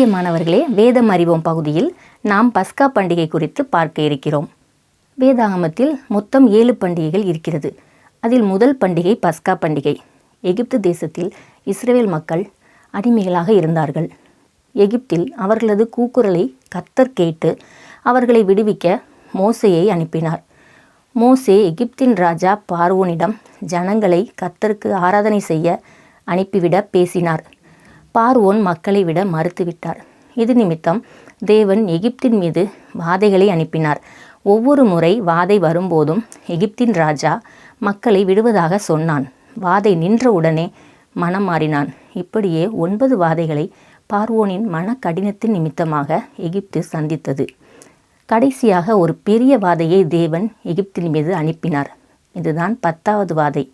பிரியமானவர்களே வேதம் அறிவோம் பகுதியில் நாம் பஸ்கா பண்டிகை குறித்து பார்க்க இருக்கிறோம். வேதாகமத்தில் மொத்தம் ஏழு பண்டிகைகள் இருக்கிறது. அதில் முதல் பண்டிகை பஸ்கா பண்டிகை. எகிப்து தேசத்தில் இஸ்ரேல் மக்கள் அடிமைகளாக இருந்தார்கள். எகிப்தில் அவர்களது கூக்குரலை கத்தர் கேட்டு அவர்களை விடுவிக்க மோசையை அனுப்பினார். மோசே எகிப்தின் ராஜா பார்வோனிடம் ஜனங்களை கத்தருக்கு ஆராதனை செய்ய அனுப்பிவிட பேசினார். பார்வோன் மக்களை விட மறுத்துவிட்டார். இது நிமித்தம் தேவன் எகிப்தின் மீது வாதைகளை அனுப்பினார். ஒவ்வொரு முறை வாதை வரும்போதும் எகிப்தின் ராஜா மக்களை விடுவதாக சொன்னான். வாதை நின்றவுடனே மனம் மாறினான். இப்படியே ஒன்பது வாதைகளை பார்வோனின் மன கடினத்தின் நிமித்தமாக எகிப்து சந்தித்தது. கடைசியாக ஒரு பெரிய வாதையை தேவன் எகிப்தின் மீது அனுப்பினார். இதுதான் பத்தாவது வாதை.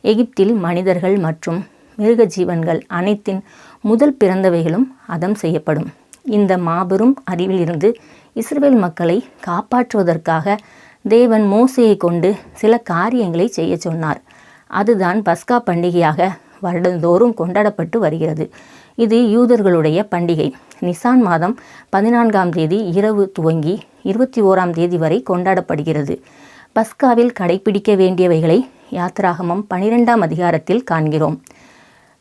எகிப்தில் மனிதர்கள் மற்றும் மிருக ஜீவன்கள் அனைத்தின் முதல் பிறந்தவைகளும் அதம் செய்யப்படும். இந்த மாபெரும் அறிவிலிருந்து இஸ்ரேல் மக்களை காப்பாற்றுவதற்காக தேவன் மோசையை கொண்டு சில காரியங்களை செய்ய சொன்னார். அதுதான் பஸ்கா பண்டிகையாக வருடந்தோறும் கொண்டாடப்பட்டு வருகிறது. இது யூதர்களுடைய பண்டிகை. நிசான் மாதம் பதினான்காம் தேதி இரவு துவங்கி இருபத்தி ஓராம் தேதி வரை கொண்டாடப்படுகிறது. பஸ்காவில் கடைபிடிக்க வேண்டியவைகளை யாத்ராகமம் பனிரெண்டாம் அதிகாரத்தில் காண்கிறோம்.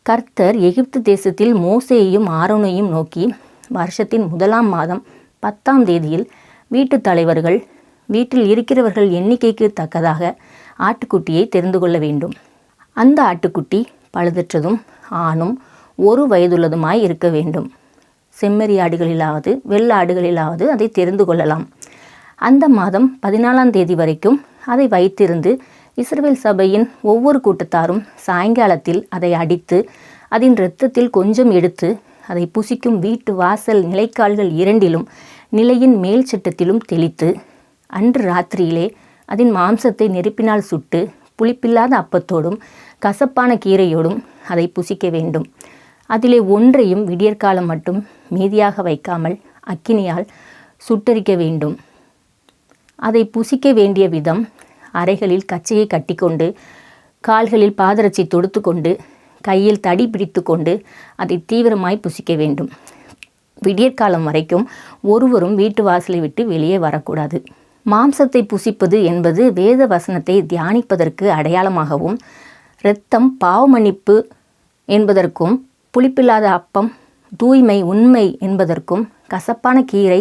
கர்த்தர் எகிப்து தேசத்தில் மோசேயையும் ஆரோனையும் நோக்கி வருஷத்தின் முதலாம் மாதம் பத்தாம் தேதியில் வீட்டுத் தலைவர்கள் வீட்டில் இருக்கிறவர்கள் எண்ணிக்கைக்கு தக்கதாக ஆட்டுக்குட்டியை தெரிந்து கொள்ள வேண்டும். அந்த ஆட்டுக்குட்டி பழுதற்றதும் ஆணும் ஒரு வயதுள்ளதுமாய் இருக்க வேண்டும். செம்மறி ஆடுகளிலாவது வெள்ள ஆடுகளிலாவது அதை தெரிந்து கொள்ளலாம். அந்த மாதம் பதினாலாம் தேதி வரைக்கும் அதை வைத்திருந்து இஸ்ரவேல் சபையின் ஒவ்வொரு கூட்டத்தாரும் சாயங்காலத்தில் அதை அடித்து அதன் இரத்தத்தில் கொஞ்சம் எடுத்து அதை புசிக்கும் வீட்டு வாசல் நிலைக்கால்கள் இரண்டிலும் நிலையின் மேல் சட்டத்திலும் தெளித்து அன்று ராத்திரியிலே அதன் மாம்சத்தை நெருப்பினால் சுட்டு புளிப்பில்லாத அப்பத்தோடும் கசப்பான கீரையோடும் அதை புசிக்க வேண்டும். அதிலே ஒன்றையும் விடியற்காலம் மட்டும் மீதியாக வைக்காமல் அக்கினியால் சுட்டரிக்க வேண்டும். அதை புசிக்க வேண்டிய விதம் அறைகளில் கச்சையை கட்டிக்கொண்டு கால்களில் பாதரட்சி தொடுத்து கொண்டு கையில் தடி பிடித்து கொண்டு அதை தீவிரமாய் புசிக்க வேண்டும். விடியற்காலம் வரைக்கும் ஒருவரும் வீட்டு வாசலை விட்டு வெளியே வரக்கூடாது. மாம்சத்தை புசிப்பது என்பது வேத வசனத்தை தியானிப்பதற்கு அடையாளமாகவும் இரத்தம் பாவமன்னிப்பு என்பதற்கும் புளிப்பில்லாத அப்பம் தூய்மை உண்மை என்பதற்கும் கசப்பான கீரை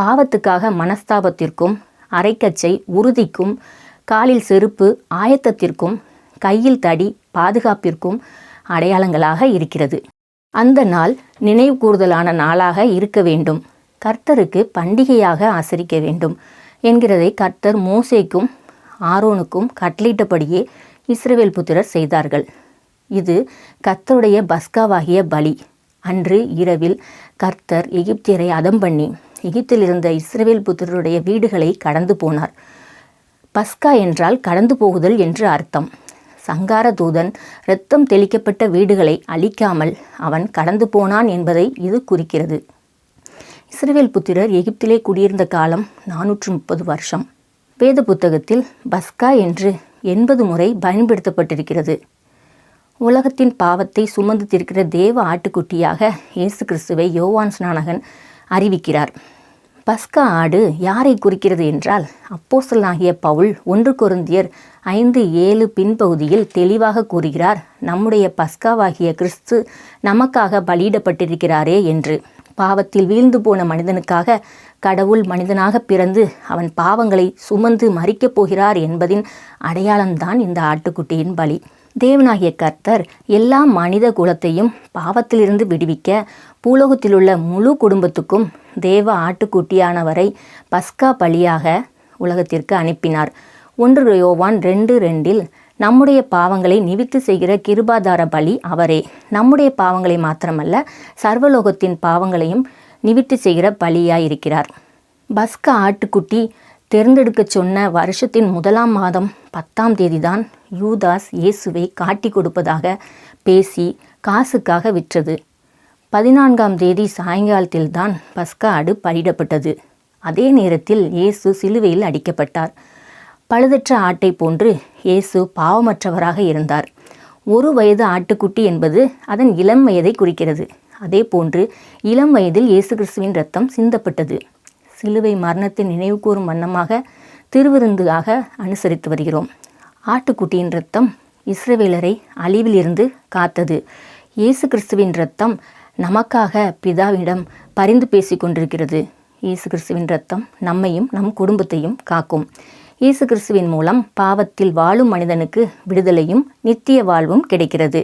பாவத்துக்காக மனஸ்தாபத்திற்கும் அரைக்கச்சை உறுதிக்கும் காலில் செருப்பு ஆயத்தத்திற்கும் கையில் தடி பாதுகாப்பிற்கும் அடையாளங்களாக இருக்கிறது. அந்த நாள் நினைவு கூறுதலான நாளாக இருக்க வேண்டும். கர்த்தருக்கு பண்டிகையாக ஆசரிக்க வேண்டும் என்கிறதை கர்த்தர் மோசேக்கும் ஆரோனுக்கும் கட்டளிட்டபடியே இஸ்ரவேல் புத்திரர் செய்தார்கள். இது கர்த்தருடைய பஸ்காவாகிய பலி. அன்று இரவில் கர்த்தர் எகிப்தியரை அதம் பண்ணி எகிப்தில் இருந்த இஸ்ரவேல் புத்திரருடைய வீடுகளை கடந்து போனார். பஸ்கா என்றால் கடந்து போகுதல் என்று அர்த்தம். சங்கார தூதன் இரத்தம் தெளிக்கப்பட்ட வீடுகளை அழிக்காமல் அவன் கடந்து போனான் என்பதை இது குறிக்கிறது. இஸ்ரேல் புத்திரர் எகிப்திலே குடியிருந்த காலம் நானூற்று முப்பது வருஷம். வேத புத்தகத்தில் பஸ்கா என்று எண்பது முறை பயன்படுத்தப்பட்டிருக்கிறது. உலகத்தின் பாவத்தை சுமந்து தீர்க்கிற தேவ ஆட்டுக்குட்டியாக இயேசு கிறிஸ்துவை யோவான் ஸ்நானகன் அறிவிக்கிறார். பஸ்கா ஆடு யாரை குறிக்கிறது என்றால் அப்போசலாகிய பவுல் ஒன்று கொருந்தியர் ஐந்து ஏழு பின்பகுதியில் தெளிவாக கூறுகிறார் நம்முடைய பஸ்காவாகிய கிறிஸ்து நமக்காக பலியிடப்பட்டிருக்கிறாரே என்று. பாவத்தில் வீழ்ந்து போன மனிதனுக்காக கடவுள் மனிதனாக பிறந்து அவன் பாவங்களை சுமந்து மறிக்கப் போகிறார் என்பதின் அடையாளம்தான் இந்த ஆட்டுக்குட்டியின் பலி. தேவனாகிய கர்த்தர் எல்லா மனித குலத்தையும் பாவத்திலிருந்து விடுவிக்க பூலோகத்திலுள்ள முழு குடும்பத்துக்கும் தேவ ஆட்டுக்குட்டியானவரை பஸ்கா பலியாக உலகத்திற்கு அனுப்பினார். ஒன்று யோவான் ரெண்டு ரெண்டில் நம்முடைய பாவங்களை நிவித்து செய்கிற கிருபாதார பலி அவரே. நம்முடைய பாவங்களை மாத்திரமல்ல சர்வலோகத்தின் பாவங்களையும் நிவித்து செய்கிற பலியாயிருக்கிறார். பஸ்கா ஆட்டுக்குட்டி தேர்ந்தெடுக்க சொன்ன வருஷத்தின் முதலாம் மாதம் பத்தாம் தேதிதான் யூதாஸ் இயேசுவை காட்டி கொடுப்பதாக பேசி காசுக்காக விற்றது. பதினான்காம் தேதி சாயங்காலத்தில்தான் பஸ்கா ஆடு பலியிடப்பட்டது அதே நேரத்தில் இயேசு சிலுவையில் அடிக்கப்பட்டார். பழுதற்ற ஆட்டை போன்று இயேசு பாவமற்றவராக இருந்தார். ஒரு வயது ஆட்டுக்குட்டி என்பது அதன் இளம் வயதை குறிக்கிறது. அதே போன்று இளம் வயதில் இயேசு கிறிஸ்துவின் ரத்தம் சிந்தப்பட்டது. சிலுவை மரணத்தை நினைவு கூறும் வண்ணமாக திருவிருந்தாக அனுசரித்து வருகிறோம். ஆட்டுக்குட்டியின் ரத்தம் இஸ்ரவேலரை அழிவிலிருந்து காத்தது. இயேசு கிறிஸ்துவின் ரத்தம் நமக்காக பிதாவிடம் பரிந்து பேசிக்கொண்டிருக்கிறது இயேசு கிறிஸ்துவின் ரத்தம் நம்மையும் நம் குடும்பத்தையும் காக்கும். இயேசு கிறிஸ்துவின் மூலம் பாவத்தில் வாழும் மனிதனுக்கு விடுதலையும் நித்திய வாழ்வும் கிடைக்கிறது.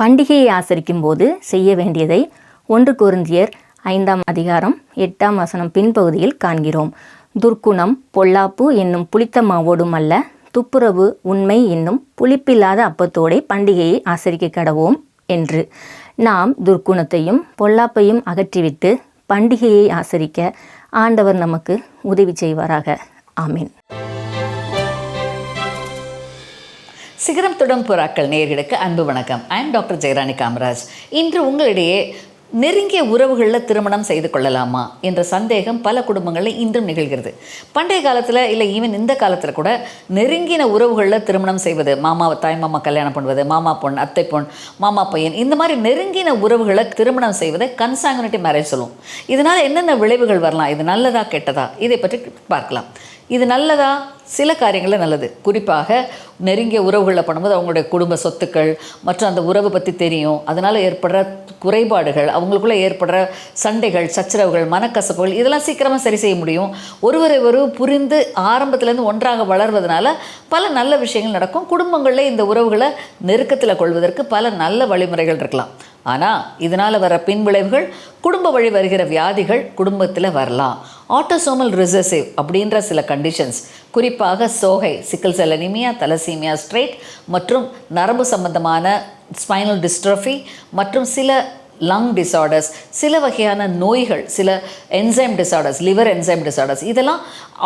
பண்டிகையை ஆசரிக்கும் போது செய்ய வேண்டியதை ஒன்று கொருந்தியர் ஐந்தாம் அதிகாரம் எட்டாம் வசனம் பின்பகுதியில் காண்கிறோம். துர்க்குணம் பொல்லாப்பு என்னும் புளித்த மாவோடும் அல்ல துப்புரவு உண்மை என்னும் புளிப்பில்லாத அப்பத்தோடே பண்டிகையை ஆசரிக்க கடவோம் என்று. நாம் துர்க்குணத்தையும் பொல்லாப்பையும் அகற்றிவிட்டு பண்டிகையை ஆசரிக்க ஆண்டவர் நமக்கு உதவி செய்வாராக. ஆமீன். சிகரம் தொடும் புறாக்கள் நேர்களுக்கு அன்பு வணக்கம். I am doctor Jayarani Kamaraj. இன்று உங்களிடையே நெருங்கிய உறவுகளில் திருமணம் செய்து கொள்ளலாமா என்ற சந்தேகம் பல குடும்பங்களில் இன்றும் நிகழ்கிறது. பண்டைய காலத்தில் இல்லை ஈவன் இந்த காலத்தில் கூட நெருங்கின உறவுகளில் திருமணம் செய்வது மாமா தாய் மாமா கல்யாணம் பண்ணுவது மாமா பொண் அத்தை பொண் மாமா பையன் இந்த மாதிரி நெருங்கின உறவுகளை திருமணம் செய்வதை கன்சாங்குனிட்டி மேரேஜ் சொல்லுவோம் இதனால் என்னென்ன விளைவுகள் வரலாம்? இது நல்லதா கெட்டதா? இதை பற்றி பார்க்கலாம். இது நல்லதா? சில காரியங்களில் நல்லது. குறிப்பாக நெருங்கிய உறவுகளில் பண்ணும்போது அவங்களுடைய குடும்ப சொத்துக்கள் மற்றும் அந்த உறவு பற்றி தெரியும். அதனால் ஏற்படுற குறைபாடுகள் அவங்களுக்குள்ளே ஏற்படுற சண்டைகள் சச்சரவுகள் மனக்கசப்புகள் இதெல்லாம் சீக்கிரமாக சரி செய்ய முடியும். ஒருவரை ஒரு புரிந்து ஆரம்பத்துலேருந்து ஒன்றாக வளர்வதனால பல நல்ல விஷயங்கள் நடக்கும். குடும்பங்களில் இந்த உறவுகளை நெருக்கத்தில் கொள்வதற்கு பல நல்ல வழிமுறைகள் இருக்கலாம். ஆனால் இதனால் வர பின்விளைவுகள் குடும்ப வழி வருகிற வியாதிகள் குடும்பத்தில் வரலாம். ஆட்டோசோமல் ரிசர்சிவ் அப்படின்ற சில கண்டிஷன்ஸ் குறிப்பாக சோகை சிக்கல் செல் அனிமியா தலசீமியா ஸ்ட்ரெயிட் மற்றும் நரம்பு சம்பந்தமான ஸ்பைனல் டிஸ்ட்ரஃபி மற்றும் சில லங் டிசார்டர்ஸ் சில வகையான நோய்கள் சில enzyme disorders liver enzyme disorders இதெல்லாம்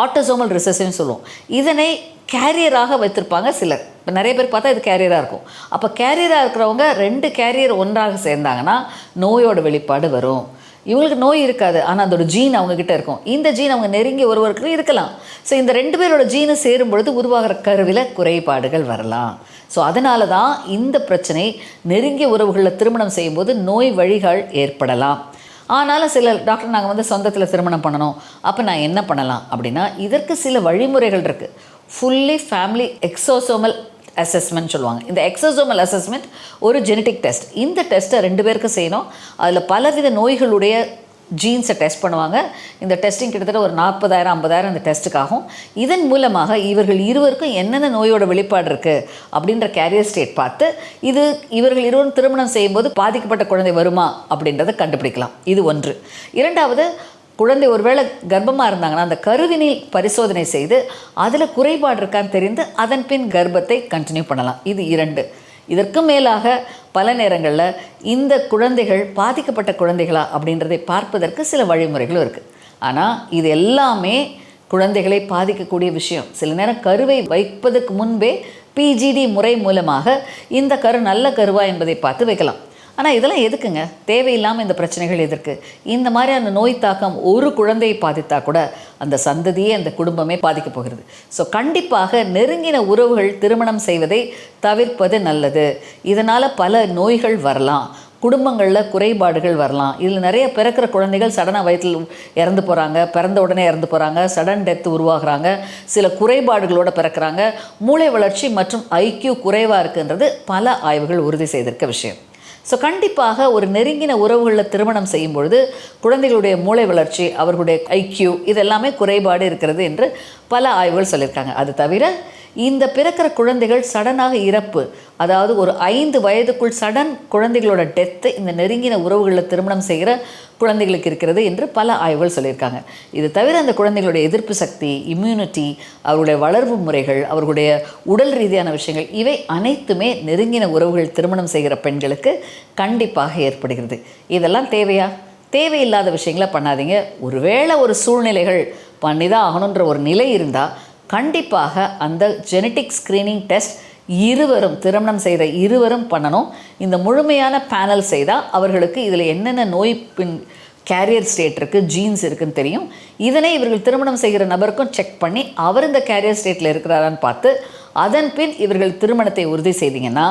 ஆட்டோசோமல் ரிசஸ்ன்னு சொல்லுவோம். இதனை கேரியராக வைத்திருப்பாங்க சிலர். இப்போ நிறைய பேர் பார்த்தா இது கேரியராக இருக்கும். அப்போ கேரியராக இருக்கிறவங்க ரெண்டு கேரியர் ஒன்றாக சேர்ந்தாங்கன்னா நோயோட வெளிப்பாடு வரும். இவங்களுக்கு நோய் இருக்காது. ஆனால் அதோட ஜீன் அவங்கக்கிட்ட இருக்கும். இந்த ஜீன் அவங்க நெருங்கி ஒருவருக்கு இருக்கலாம். ஸோ இந்த ரெண்டு பேரோட ஜீனு சேரும் பொழுது உருவாகிற கருவில் குறைபாடுகள் வரலாம். ஸோ அதனால தான் இந்த பிரச்சனை நெருங்கிய உறவுகளில் திருமணம் செய்யும்போது நோய் வழிகள் ஏற்படலாம். ஆனாலும் சில டாக்டர் நாங்கள் வந்து சொந்தத்தில் திருமணம் பண்ணணும். அப்போ நான் என்ன பண்ணலாம் அப்படின்னா இதற்கு சில வழிமுறைகள் இருக்குது ஃபுல்லி ஃபேமிலி எக்ஸோசோமல் அசஸ்மெண்ட் சொல்லுவாங்க. இந்த எக்ஸசோமல் அசஸ்மெண்ட் ஒரு ஜெனட்டிக் டெஸ்ட் இந்த டெஸ்ட்டை ரெண்டு பேருக்கும் செய்யணும். அதில் பலவித நோய்களுடைய ஜீன்ஸை டெஸ்ட் பண்ணுவாங்க. இந்த டெஸ்டிங் கிட்டத்தட்ட ஒரு நாற்பதாயிரம் ஐம்பதாயிரம் இந்த டெஸ்ட்டுக்காகும் இதன் மூலமாக இவர்கள் இருவருக்கும் என்னென்ன நோயோட வெளிப்பாடு இருக்குது அப்படின்ற கேரியர் ஸ்டேட் பார்த்து இது இவர்கள் இருவரும் திருமணம் செய்யும்போது பாதிக்கப்பட்ட குழந்தை வருமா அப்படின்றத கண்டுபிடிக்கலாம். இது ஒன்று. இரண்டாவது குழந்தை ஒருவேளை கர்ப்பமாக இருந்தாங்கன்னா அந்த கருவினில் பரிசோதனை செய்து அதில் குறைபாடு இருக்கான்னு தெரிந்து அதன் பின் கர்ப்பத்தை கண்டினியூ பண்ணலாம். இது இரண்டு. இதற்கு மேலாக பல நேரங்களில் இந்த குழந்தைகள் பாதிக்கப்பட்ட குழந்தைகளா அப்படின்றதை பார்ப்பதற்கு சில வழிமுறைகளும் இருக்குது ஆனால் இது எல்லாமே குழந்தைகளை பாதிக்கக்கூடிய விஷயம். சில நேரம் கருவை வைப்பதற்கு முன்பே பிஜிடி முறை மூலமாக இந்த கரு நல்ல கருவா என்பதை பார்த்து வைக்கலாம். ஆனால் இதெல்லாம் எதுக்குங்க? தேவையில்லாமல் இந்த பிரச்சனைகள் எதற்கு இந்த மாதிரி அந்த நோய் தாக்கம் ஒரு குழந்தையை பாதித்தா கூட அந்த சந்ததியே அந்த குடும்பமே பாதிக்கப் போகிறது. ஸோ கண்டிப்பாக நெருங்கின உறவுகள் திருமணம் செய்வதை தவிர்ப்பது நல்லது. இதனால் பல நோய்கள் வரலாம். குடும்பங்களில் குறைபாடுகள் வரலாம். இதில் நிறைய பிறக்கிற குழந்தைகள் சடனாக வயிற்றில் இறந்து போகிறாங்க பிறந்த உடனே இறந்து போகிறாங்க சடன் டெத் உருவாகிறாங்க. சில குறைபாடுகளோடு பிறக்கிறாங்க. மூளை வளர்ச்சி மற்றும் ஐக்கியூ குறைவாக இருக்குன்றது பல ஆய்வுகள் உறுதி செய்திருக்க விஷயம். ஸோ கண்டிப்பாக ஒரு நெருங்கின உறவுகளில் திருமணம் செய்யும் பொழுது குழந்தைகளுடைய மூளை வளர்ச்சி அவர்களுடைய ஐக்கியூ இதெல்லாமே குறைபாடு இருக்கிறது என்று பல ஆய்வுகள் சொல்லியிருக்காங்க. அது தவிர இந்த பிறக்கிற குழந்தைகள் சடனாக இறப்பு. அதாவது ஒரு ஐந்து வயதுக்குள் சடன் குழந்தைகளோட டெத்து இந்த நெருங்கின உறவுகளில் திருமணம் செய்கிற குழந்தைகளுக்கு இருக்கிறது என்று பல ஆய்வுகள் சொல்லியிருக்காங்க. இது தவிர அந்த குழந்தைகளுடைய எதிர்ப்பு சக்தி இம்யூனிட்டி அவர்களுடைய வளர்வு முறைகள் அவர்களுடைய உடல் ரீதியான விஷயங்கள் இவை அனைத்துமே நெருங்கின உறவுகள் திருமணம் செய்கிற பெண்களுக்கு கண்டிப்பாக ஏற்படுகிறது. இதெல்லாம் தேவையா? தேவையில்லாத விஷயங்களை பண்ணாதீங்க. ஒருவேளை ஒரு சூழ்நிலைகள் பண்ணி தான் ஆகணுன்ற ஒரு நிலை இருந்தால் கண்டிப்பாக அந்த ஜெனட்டிக் ஸ்க்ரீனிங் டெஸ்ட் இருவரும் திருமணம் செய்த இருவரும் பண்ணணும். இந்த முழுமையான பேனல் செய்தால் அவர்களுக்கு இதில் என்னென்ன நோய் பின் கேரியர் ஸ்டேட் இருக்குது ஜீன்ஸ் இருக்குன்னு தெரியும். இதனை இவர்கள் திருமணம் செய்கிற நபருக்கும் செக் பண்ணி அவர் இந்த கேரியர் ஸ்டேட்டில் இருக்கிறாரான்னு பார்த்து அதன் பின் இவர்கள் திருமணத்தை உறுதி செய்தீங்கன்னா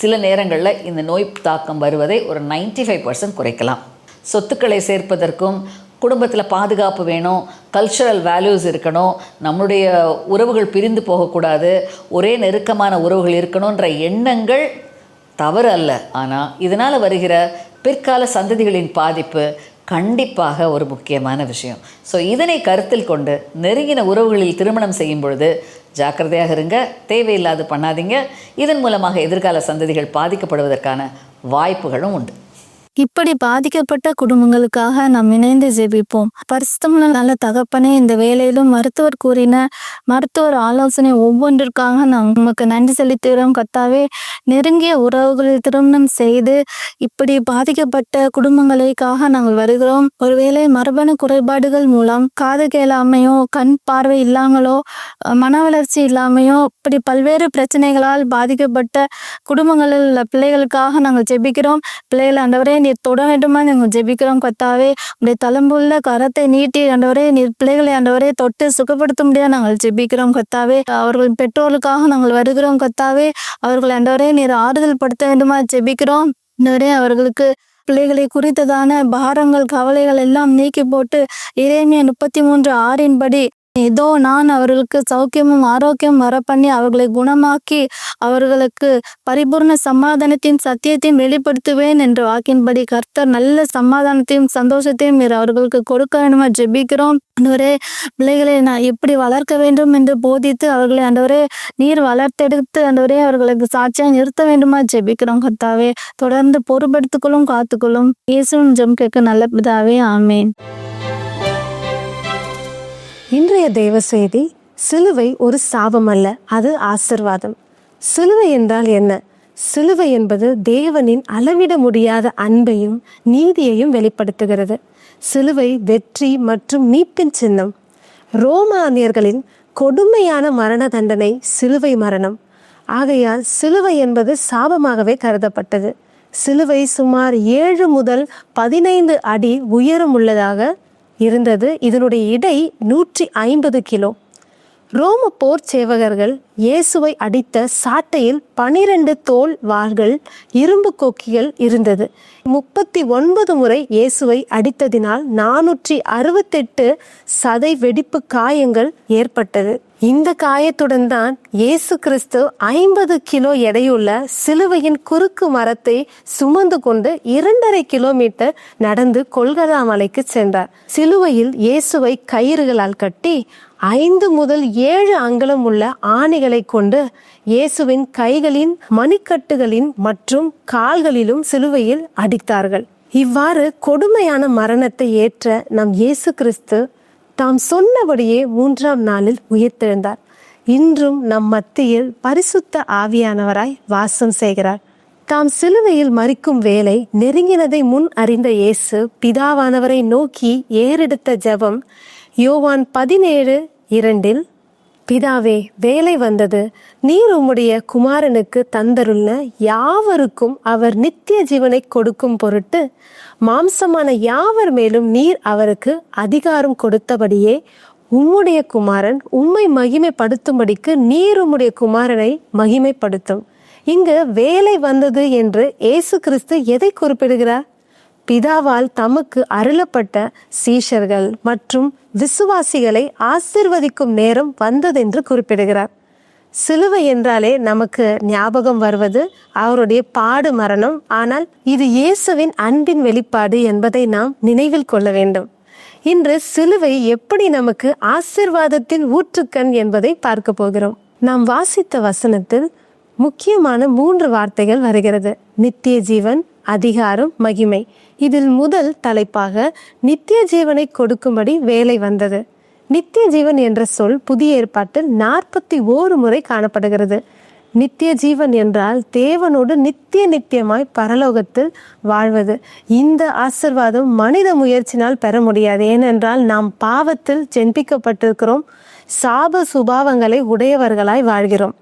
சில நேரங்களில் இந்த நோய் தாக்கம் வருவதை ஒரு 95% ஃபைவ் பர்சன்ட் குறைக்கலாம். சொத்துக்களை சேர்ப்பதற்கும் குடும்பத்தில் பாதுகாப்பு வேணும் கல்ச்சுரல் வேல்யூஸ் இருக்கணும் நம்மளுடைய உறவுகள் பிரிந்து போகக்கூடாது ஒரே நெருக்கமான உறவுகள் இருக்கணுன்ற எண்ணங்கள் தவறு அல்ல. ஆனால் இதனால் வருகிற பிற்கால சந்ததிகளின் பாதிப்பு கண்டிப்பாக ஒரு முக்கியமான விஷயம். ஸோ இதனை கருத்தில் கொண்டு நெருங்கின உறவுகளில் திருமணம் செய்யும் பொழுது ஜாக்கிரதையாக இருங்க தேவையில்லாது பண்ணாதீங்க. இதன் மூலமாக எதிர்கால சந்ததிகள் பாதிக்கப்படுவதற்கான வாய்ப்புகளும் உண்டு. இப்படி பாதிக்கப்பட்ட குடும்பங்களுக்காக நாம் இணைந்து ஜெபிப்போம். பரிசுத்தமுள்ள நல்ல தகப்பனே இந்த வேலையிலும் மருத்துவர் கூறின மருத்துவர் ஆலோசனை ஒவ்வொன்றிற்காக நாம் உமக்கு நன்றி செலுத்துகிறோம். கத்தாவே நெருங்கிய உறவுகளை திருமணம் செய்து இப்படி பாதிக்கப்பட்ட குடும்பங்களுக்காக நாங்கள் வருகிறோம். ஒருவேளை மரபணு குறைபாடுகள் மூலம் காது கேளாமையோ கண் பார்வை இல்லாமலோ மன வளர்ச்சி இல்லாமையோ இப்படி பல்வேறு பிரச்சனைகளால் பாதிக்கப்பட்ட குடும்பங்களில் உள்ள பிள்ளைகளுக்காக நாங்கள் ஜெபிக்கிறோம். பிள்ளைகள் ஆண்டவரே நீர் தொட வேண்டுமா? நாங்கள் ஜெபிக்கிறோம் கத்தாவே. உடைய தளம்புள்ள கரத்தை நீட்டி ஆண்டவரே நீர் பிள்ளைகளை ஆண்டவரே தொட்டு சுகப்படுத்த முடியாது நாங்கள் ஜெபிக்கிறோம் கத்தாவே. அவர்கள் பெற்றோர்களுக்காக நாங்கள் வருகிறோம் கத்தாவே. அவர்கள் ஆண்டவரே நீர் ஆறுதல் படுத்த வேண்டுமா? ஜெபிக்கிறோம். இன்னொரு அவர்களுக்கு பிள்ளைகளை குறித்ததான பாரங்கள் கவலைகள் எல்லாம் நீக்கி போட்டு இறைமைய முப்பத்தி மூன்று ஆறின்படி ஏதோ நான் அவர்களுக்கு சௌக்கியமும் ஆரோக்கியம் வர பண்ணி அவர்களை குணமாக்கி அவர்களுக்கு பரிபூர்ண சமாதானத்தையும் சத்தியத்தையும் வெளிப்படுத்துவேன் என்ற வாக்கின்படி கர்த்தர் நல்ல சமாதானத்தையும் சந்தோஷத்தையும் அவர்களுக்கு கொடுக்க வேண்டுமா? ஜெபிக்கிறோம். ஆண்டவரே பிள்ளைகளை நான் எப்படி வளர்க்க வேண்டும் என்று போதித்து அவர்களை ஆண்டவரே நீர் வளர்த்தெடுத்து ஆண்டவரே அவர்களுக்கு சாட்சியாக நிறுத்த வேண்டுமா? ஜெபிக்கிறோம் கர்த்தாவே. தொடர்ந்து பொறுப்படுத்திக்கொள்ளும் காத்துக்கொள்ளும். இயேசுவும் ஜெம் கேட்க நல்ல பிதாவே ஆமேன். இன்றைய தெய்வ செய்தி சிலுவை ஒரு சாபம் அல்ல அது ஆசிர்வாதம். சிலுவை என்றால் என்ன? சிலுவை என்பது தேவனின் அளவிட முடியாத அன்பையும் நீதியையும் வெளிப்படுத்துகிறது. சிலுவை வெற்றி மற்றும் மீட்பின் சின்னம். ரோமானியர்களின் கொடுமையான மரண தண்டனை சிலுவை மரணம். ஆகையால் சிலுவை என்பது சாபமாகவே கருதப்பட்டது. சிலுவை சுமார் ஏழு முதல் பதினைந்து அடி உயரம் உள்ளதாக இருந்தது. இதனுடைய இடை நூற்றி ஐம்பது கிலோ. ரோம போர் சேவகர்கள் இயேசுவை அடித்த சாட்டையில் பனிரெண்டு தோல் வாள்கள் இரும்பு கொக்கிகள் இருந்தது. முப்பத்தி ஒன்பது முறை இயேசுவை அடித்ததினால் நானூற்றி அறுபத்தெட்டு சதை வெடிப்பு காயங்கள் ஏற்பட்டது. இந்த காயத்துடன் தான் இயேசு கிறிஸ்து ஐம்பது கிலோ எடையுள்ள சிலுவையின் குறுக்கு மரத்தை சுமந்து கொண்டு இரண்டரை கிலோமீட்டர் நடந்து கொல்கதா மலைக்கு சென்றார். சிலுவையில் இயேசுவை கயிறுகளால் கட்டி ஐந்து முதல் ஏழு அங்குலம் உள்ள ஆணைகளை கொண்டு இயேசுவின் கைகளின் மணிக்கட்டுகளின் மற்றும் கால்களிலும் சிலுவையில் அடித்தார்கள். இவ்வாறு கொடுமையான மரணத்தை ஏற்ற நம் இயேசு கிறிஸ்து தாம் சொன்னபடியே மூன்றாம் நாளில் உயிர்த்தெழுந்தார். இன்றும் நம் மத்தியில் பரிசுத்த ஆவியானவராய் வாசம் செய்கிறார். தாம் சிலுவையில் மறிக்கும் வேலை நெருங்கினதை முன் அறிந்த இயேசு பிதாவானவரை நோக்கி ஏறெடுத்த ஜெபம் யோவான் பதினேழு இரண்டில் பிதாவே வேலை வந்தது. நீர் உம்முடைய குமாரனுக்கு தந்தருள்ள யாவருக்கும் அவர் நித்திய ஜீவனை கொடுக்கும் பொருட்டு மாம்சமான யாவர் மேலும் நீர் அவருக்கு அதிகாரம் கொடுத்தபடியே உம்முடைய குமாரன் உம்மை மகிமைப்படுத்தும்படிக்கு நீர் உம்முடைய குமாரனை மகிமைப்படுத்தும். இங்கு வேலை வந்தது என்று இயேசு கிறிஸ்து எதை குறிப்பிடுகிறார்? பிதாவால் தமக்கு அருளப்பட்ட சீஷர்கள் மற்றும் விசுவாசிகளை ஆசிர்வதிக்கும் நேரம் வந்ததென்று குறிப்பிடுகிறார். சிலுவை என்றாலே நமக்கு ஞாபகம் வருவது அவருடைய பாடு மரணம். ஆனால் இது இயேசுவின் அன்பின் வெளிப்பாடு என்பதை நாம் நினைவில் கொள்ள வேண்டும். இன்று சிலுவை எப்படி நமக்கு ஆசிர்வாதத்தின் ஊற்றுக்கண் என்பதை பார்க்க போகிறோம். நாம் வாசித்த வசனத்தில் முக்கியமான மூன்று வார்த்தைகள் வருகிறது. நித்திய ஜீவன் அதிகாரம் மகிமை. இதில் முதல் தலைப்பாக நித்திய ஜீவனை கொடுக்கும்படி வேலை வந்தது. நித்திய ஜீவன் என்ற சொல் புதிய ஏற்பாட்டில் நாற்பத்தி ஓரு முறை காணப்படுகிறது. நித்திய ஜீவன் என்றால் தேவனோடு நித்திய நித்தியமாய் பரலோகத்தில் வாழ்வது. இந்த ஆசிர்வாதம் மனித முயற்சினால் பெற முடியாது. ஏனென்றால் நாம் பாவத்தில் ஜென்பிக்கப்பட்டிருக்கிறோம் சாப சுபாவங்களை உடையவர்களாய் வாழ்கிறோம்.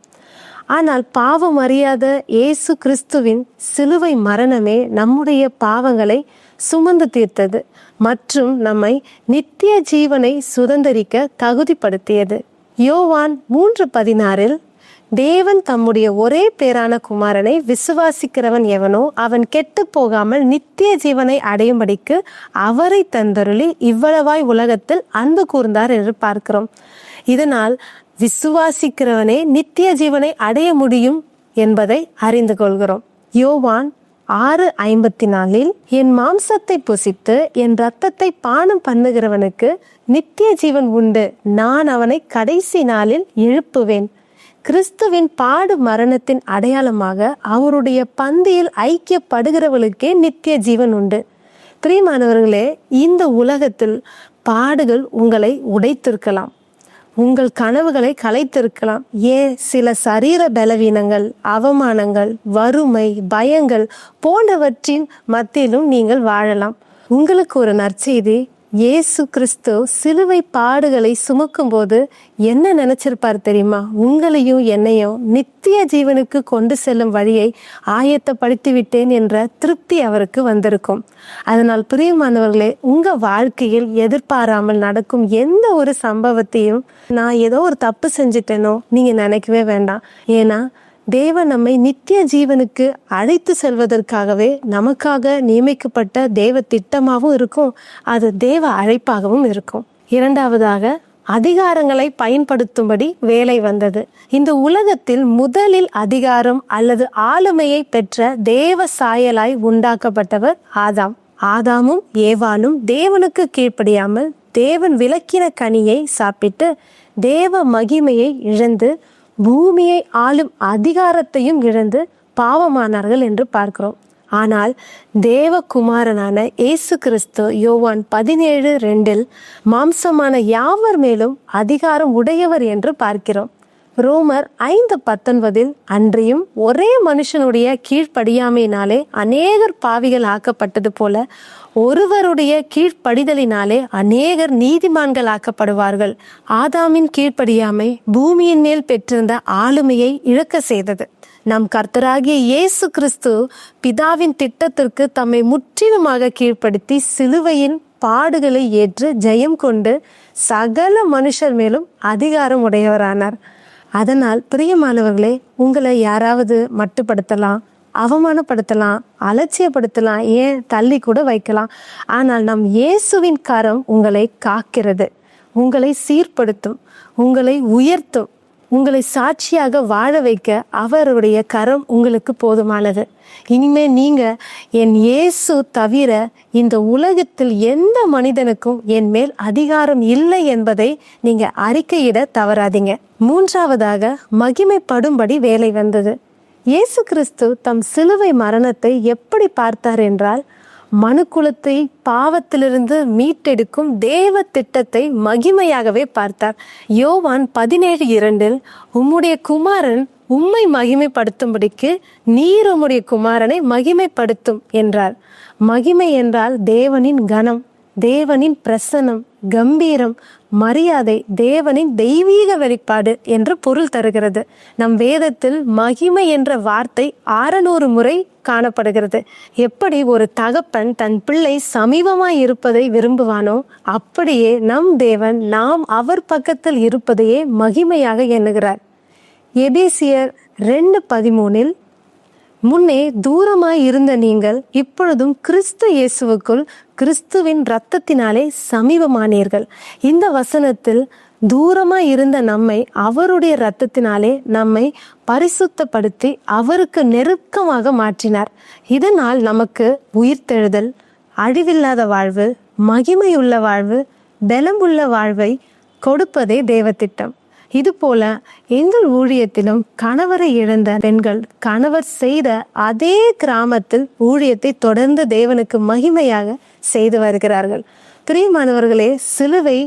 ஆனால் பாவம் அறியாத இயேசு கிறிஸ்துவின் சிலுவை மரணமே நம்முடைய பாவங்களை சுமந்து தீர்த்தது. மற்றும் நம்மை நித்திய ஜீவனை சுதந்தரிக்க தகுதிப்படுத்தியது. யோவான் மூன்று பதினாறில் தேவன் தம்முடைய ஒரே பேரான குமாரனை விசுவாசிக்கிறவன் எவனோ அவன் கெட்டு போகாமல் நித்திய ஜீவனை அடையும்படிக்கு அவரை தந்தருளி இவ்வளவாய் உலகத்தில் அன்பு கூர்ந்தார் என்று பார்க்கிறோம். இதனால் விசுவாசிக்கிறவனே நித்திய ஜீவனை அடைய முடியும் என்பதை அறிந்து கொள்கிறோம். யோவான் ஆறு ஐம்பத்தி நாலில் என் மாம்சத்தை புசித்து என் ரத்தத்தை பானம் பண்ணுகிறவனுக்கு நித்திய ஜீவன் உண்டு. நான் அவனை கடைசி நாளில் எழுப்புவேன். கிறிஸ்துவின் பாடு மரணத்தின் அடையாளமாக அவருடைய பந்தியில் ஐக்கியப்படுகிறவர்களுக்கே நித்திய ஜீவன் உண்டு. பிரியமானவர்களே இந்த உலகத்தில் பாடுகள் உங்களை உடைத்திருக்கலாம். உங்கள் கனவுகளை கலைத்திருக்கலாம். ஏன்? சில சரீர பலவீனங்கள் அவமானங்கள் வறுமை பயங்கள் போன்றவற்றின் மத்தியிலும் நீங்கள் வாழலாம். உங்களுக்கு ஒரு நற்செய்தி இயேசு கிறிஸ்து சிலுவை பாடுகளை சுமக்கும்போது என்ன நினைச்சிருப்பார் தெரியுமா? உங்களையும் என்னையும் நித்திய ஜீவனுக்கு கொண்டு செல்லும் வழியை ஆயத்தப்படுத்தி விட்டேன் என்ற திருப்தி அவருக்கு வந்திருக்கும். அதனால் பிரியமானவர்களே உங்கள் வாழ்க்கையில் எதிர்பாராமல் நடக்கும் எந்த ஒரு சம்பவத்தையும் நான் ஏதோ ஒரு தப்பு செஞ்சிட்டேனோ நீங்கள் நினைக்கவே வேண்டாம். ஏன்னா தேவன் நம்மை நித்திய ஜீவனுக்கு அழைத்து செல்வதற்காகவே நமக்காக நியமிக்கப்பட்ட தேவ திட்டமாகவும் இருக்கும். அது தேவ அழைப்பாகவும் இருக்கும். இரண்டாவதாக அதிகாரங்களை பயன்படுத்தும்படி வேலை வந்தது. இந்த உலகத்தில் முதலில் அதிகாரம் அல்லது ஆளுமையை பெற்ற தேவ சாயலாய் உண்டாக்கப்பட்டவர் ஆதாம். ஆதாமும் ஏவானும் தேவனுக்கு கீழ்ப்படியாமல் தேவன் விளக்கின கனியை சாப்பிட்டு தேவ மகிமையை இழந்து பூமியை ஆளும் அதிகாரத்தையும் இழந்து பாவமானார்கள் என்று பார்க்கிறோம். ஆனால் தேவகுமாரனான இயேசு கிறிஸ்து யோவான் பதினேழு ரெண்டில் மாம்சமான யாவர் மேலும் அதிகாரம் உடையவர் என்று பார்க்கிறோம். ரோமர் ஐந்து பத்தொன்பதில் அன்றியும் ஒரே மனுஷனுடைய கீழ்ப்படியாமையினாலே அநேகர் பாவிகள் ஆக்கப்பட்டது போல ஒருவருடைய கீழ்ப்படிதலினாலே அநேகர் நீதிமான்கள் ஆக்கப்படுவார்கள் ஆதாமின் கீழ்ப்படியாமை பூமியின் மேல் பெற்றிருந்த ஆளுமையை இழக்க செய்தது. நம் கர்த்தராகிய இயேசு கிறிஸ்து பிதாவின் திட்டத்திற்கு தம்மை முற்றிலுமாக கீழ்ப்படுத்தி சிலுவையின் பாடுகளை ஏற்று ஜெயம் கொண்டு சகல மனுஷர் மேலும் அதிகாரம் உடையவரானார். அதனால் பிரியமானவர்களே உங்களை யாராவது மட்டுப்படுத்தலாம்? அவமானப்படுத்தலாம் அலட்சியப்படுத்தலாம் ஏன் தள்ளி கூட வைக்கலாம். ஆனால் நம் இயேசுவின் கரம் உங்களை காக்கிறது உங்களை சீர்படுத்தும் உங்களை உயர்த்தும் உங்களை சாட்சியாக வாழ வைக்க அவருடைய கரம் உங்களுக்கு போதுமானது. இனிமே நீங்க என் இயேசு தவிர இந்த உலகத்தில் எந்த மனிதனுக்கும் என் மேல் அதிகாரம் இல்லை என்பதை நீங்க அறிக்கையிட தவறாதீங்க. மூன்றாவதாக மகிமைப்படும்படி வேலை வந்தது. இயேசு கிறிஸ்து தம் சிலுவை மரணத்தை எப்படி பார்த்தார் என்றால் மனுக்குலத்தை பாவத்திலிருந்து மீட்டெடுக்கும் தேவ திட்டத்தை மகிமையாகவே பார்த்தார். யோவான் பதினேழு இரண்டில் உம்முடைய குமாரன் உம்மை மகிமைப்படுத்தும்படிக்கு நீர் உம்முடைய குமாரனை மகிமைப்படுத்தும் என்றார். மகிமை என்றால் தேவனின் கனம் தேவனின் பிரசனம் கம்பீரம் மரியாதை தேவனின் தெய்வீக வெளிப்பாடு என்று பொருள் தருகிறது. நம் வேதத்தில் மகிமை என்ற வார்த்தை அறநூறு முறை காணப்படுகிறது. எப்படி ஒரு தகப்பன் தன் பிள்ளை சமீபமாய் இருப்பதை விரும்புவானோ அப்படியே நம் தேவன் நாம் அவர் பக்கத்தில் இருப்பதையே மகிமையாக எண்ணுகிறார். எபேசியர் ரெண்டு பதிமூனில் முன்னே தூரமாய் இருந்த நீங்கள் இப்பொழுதும் கிறிஸ்து இயேசுவுக்குள் கிறிஸ்துவின் இரத்தத்தினாலே சமீபமானீர்கள். இந்த வசனத்தில் தூரமாய் இருந்த நம்மை அவருடைய இரத்தத்தினாலே நம்மை பரிசுத்தப்படுத்தி அவருக்கு நெருக்கமாக மாற்றினார். இதனால் நமக்கு உயிர்த்தெழுதல் அழிவில்லாத வாழ்வு மகிமையுள்ள வாழ்வு பலமுள்ள வாழ்வை கொடுப்பதே தேவத்திட்டம். இதுபோல எங்கள் ஊழியத்திலும் கணவரை இழந்த பெண்கள் கணவர் செய்த அதே கிராமத்தில் ஊழியத்தை தொடர்ந்து தேவனுக்கு மகிமையாக செய்து வருகிறார்கள். பிரியமானவர்களே சிலுவை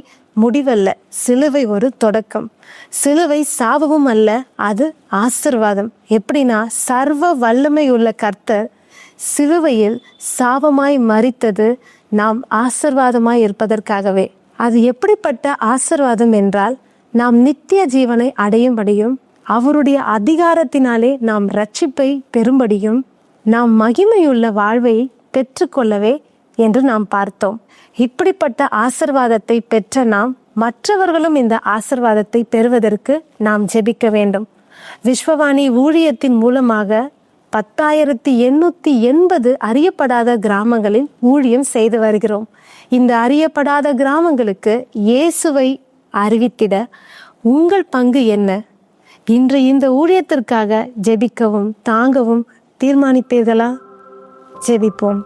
முடிவல்ல. சிலுவை ஒரு தொடக்கம். சிலுவை சாபமும் அல்ல அது ஆசிர்வாதம். எப்படின்னா சர்வ வல்லமை உள்ள கர்த்தர் சிலுவையில் சாபமாய் மறித்தது நாம் ஆசிர்வாதமாய் இருப்பதற்காகவே. அது எப்படிப்பட்ட ஆசிர்வாதம் என்றால் நாம் நித்திய ஜீவனை அடையும்படியும் அவருடைய அதிகாரத்தினாலே நாம் ரட்சிப்பை பெறும்படியும் நாம் மகிமையுள்ள வாழ்வை பெற்றுக்கொள்ளவே என்று நாம் பார்த்தோம். இப்படிப்பட்ட ஆசிர்வாதத்தை பெற்ற நாம் மற்றவர்களும் இந்த ஆசிர்வாதத்தை பெறுவதற்கு நாம் ஜெபிக்க வேண்டும். விஸ்வவாணி ஊழியத்தின் மூலமாக பத்தாயிரத்தி எண்ணூத்தி எண்பது அறியப்படாத கிராமங்களில் ஊழியம் செய்து வருகிறோம். இந்த அறியப்படாத கிராமங்களுக்கு இயேசுவை அறிவித்திட உங்கள் பங்கு என்ன? இன்று இந்த ஊழியத்திற்காக ஜெபிக்கவும் தாங்கவும் தீர்மானிப்பீர்களா ஜெபிப்போம்.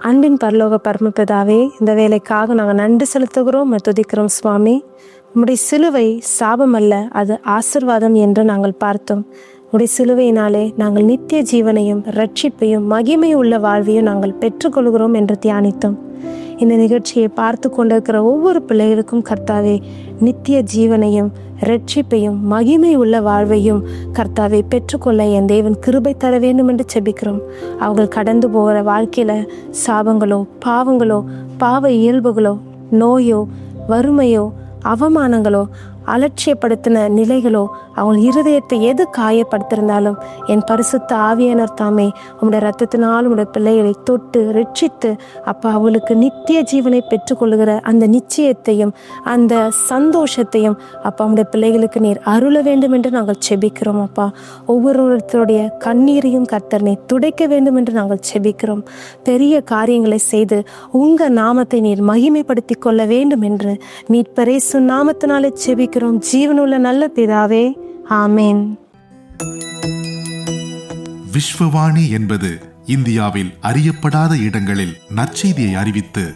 அன்பின் பரலோக பரமபிதாவே இந்த வேலைக்காக நாங்கள் நன்றி செலுத்துகிறோம் துதிக்கிறோம் சுவாமி. உம்முடைய சிலுவை சாபம் அல்ல அது ஆசிர்வாதம் என்று நாங்கள் பார்த்தோம். உடைய சிலுவையினாலே நாங்கள் நித்திய ஜீவனையும் ரட்சிப்பையும் மகிமை உள்ள வாழ்வையும் நாங்கள் பெற்றுக்கொள்கிறோம் என்று தியானித்தோம். இந்த நிகழ்ச்சியை பார்த்து கொண்டிருக்கிற ஒவ்வொரு பிள்ளைகளுக்கும் கர்த்தாவே நித்திய ஜீவனையும் ரட்சிப்பையும் மகிமை உள்ள வாழ்வையும் கர்த்தாவை பெற்றுக்கொள்ள என் தேவன் கிருபை தர வேண்டும் என்று செபிக்கிறோம். அவர்கள் கடந்து போகிற வாழ்க்கையில் சாபங்களோ பாவங்களோ பாவ இயல்புகளோ நோயோ வறுமையோ அவமானங்களோ அலட்சியப்படுத்தின நிலைகளோ அவங்க இருதயத்தை எது காயப்படுத்திருந்தாலும் என் பரிசுத்த ஆவியனர் தாமே உம்முடைய ரத்தத்தினால் உம்முடைய பிள்ளைகளை தொட்டு ரட்சித்து அப்பா அவளுக்கு நித்திய ஜீவனை பெற்றுக்கொள்கிற அந்த நிச்சயத்தையும் அந்த சந்தோஷத்தையும் அப்பா உம்முடைய பிள்ளைகளுக்கு நீர் அருள வேண்டும் என்று நாங்கள் செபிக்கிறோம் அப்பா. ஒவ்வொருத்தருடைய கண்ணீரையும் கர்த்தர் நீர் துடைக்க வேண்டும் என்று நாங்கள் செபிக்கிறோம். பெரிய காரியங்களை செய்து உங்கள் நாமத்தை நீர் மகிமைப்படுத்தி கொள்ள வேண்டும் என்று மீட்பரே நாமத்தினாலே செபிக்கிறோம். ஜீவனுள்ள நல்ல பிதாவே. ஆமேன். விஸ்வவாணி என்பது இந்தியாவில் அறியப்படாத இடங்களில் நற்செய்தியை அறிவித்து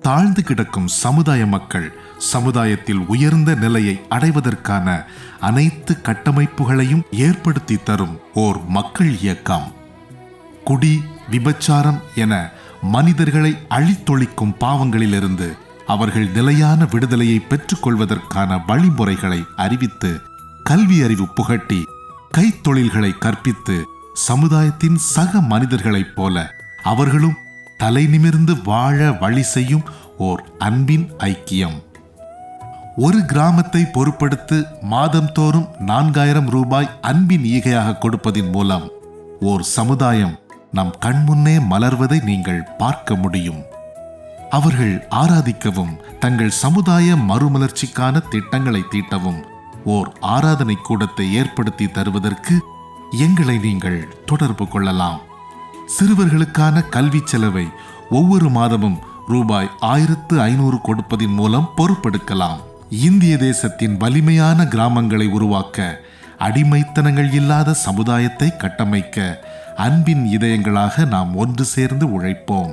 தாழ்ந்து கிடக்கும் சமுதாய மக்கள் சமுதாயத்தில் உயர்ந்த நிலையை அடைவதற்கான அனைத்து கட்டமைப்புகளையும் ஏற்படுத்தி தரும் ஓர் மக்கள் இயக்கம். குடி விபச்சாரம் என மனிதர்களை அழித்தொழிக்கும் பாவங்களிலிருந்து அவர்கள் நிலையான விடுதலையை பெற்றுக்கொள்வதற்கான வழிமுறைகளை அறிவித்து கல்வி அறிவு புகட்டி கைத்தொழில்களை கற்பித்து சமுதாயத்தின் சக மனிதர்களைப் போல அவர்களும் தலை நிமிர்ந்து வாழ வழி செய்யும் ஓர் அன்பின் ஐக்கியம். ஒரு கிராமத்தை பொறுப்படுத்து மாதந்தோறும் நான்காயிரம் ரூபாய் அன்பின் ஈகையாக கொடுப்பதின் மூலம் ஓர் சமுதாயம் நம் கண்முன்னே மலர்வதை நீங்கள் பார்க்க முடியும். அவர்கள் ஆராதிக்கவும் தங்கள் சமுதாய மறுமலர்ச்சிக்கான திட்டங்களை தீட்டவும் ஓர் ஆராதனை கூடத்தை ஏற்படுத்தி தருவதற்கு எங்களை நீங்கள் தொடர்பு கொள்ளலாம். சிறுவர்களுக்கான கல்வி செலவை ஒவ்வொரு மாதமும் ரூபாய் ஆயிரத்து ஐநூறு கொடுப்பதின் மூலம் பொறுப்பெடுக்கலாம் இந்திய தேசத்தின் வலிமையான கிராமங்களை உருவாக்க அடிமைத்தனங்கள் இல்லாத சமுதாயத்தை கட்டமைக்க அன்பின் இதயங்களாக நாம் ஒன்று சேர்ந்து உழைப்போம்.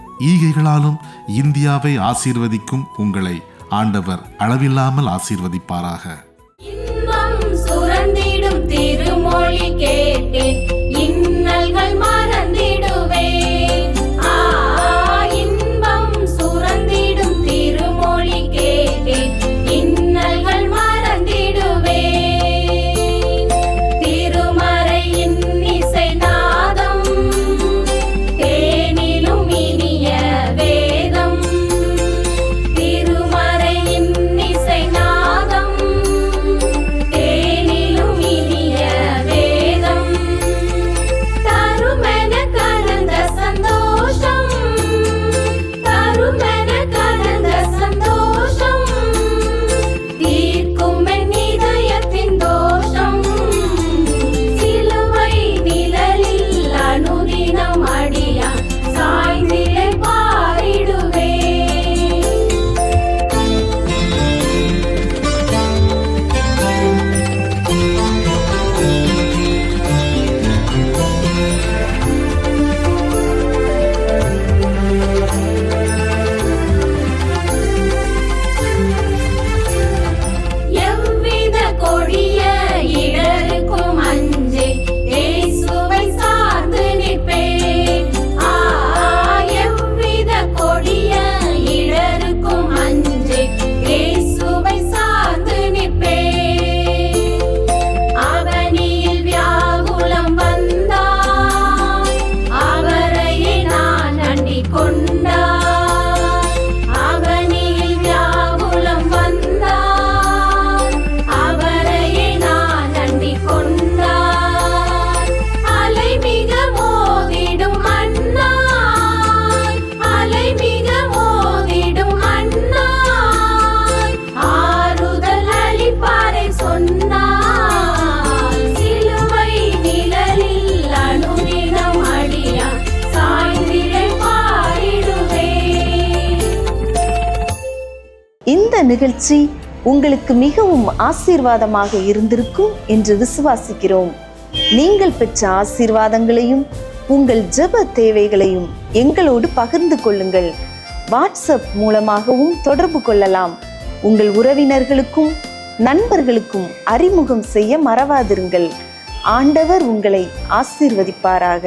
ஈகைகளாலும் இந்தியாவை ஆசீர்வதிக்கும் உங்களை ஆண்டவர் அளவில்லாமல் ஆசீர்வதிப்பாராக. இன்பம் சுரந்திடும் திருமொழி கேட்டேன். நிகழ்ச்சி உங்களுக்கு மிகவும் ஆசீர்வாதமாக இருந்திருக்கும் என்று விசுவாசிக்கிறோம். நீங்கள் பெற்ற ஆசீர்வாதங்களையும் உங்கள் ஜெப தேவைகளையும் எங்களோடு பகிர்ந்து கொள்ளுங்கள். வாட்ஸ்அப் மூலமாகவும் தொடர்பு கொள்ளலாம். உங்கள் உறவினர்களுக்கும் நண்பர்களுக்கும் அறிமுகம் செய்ய மறவாதிருங்கள். ஆண்டவர் உங்களை ஆசீர்வதிப்பாராக.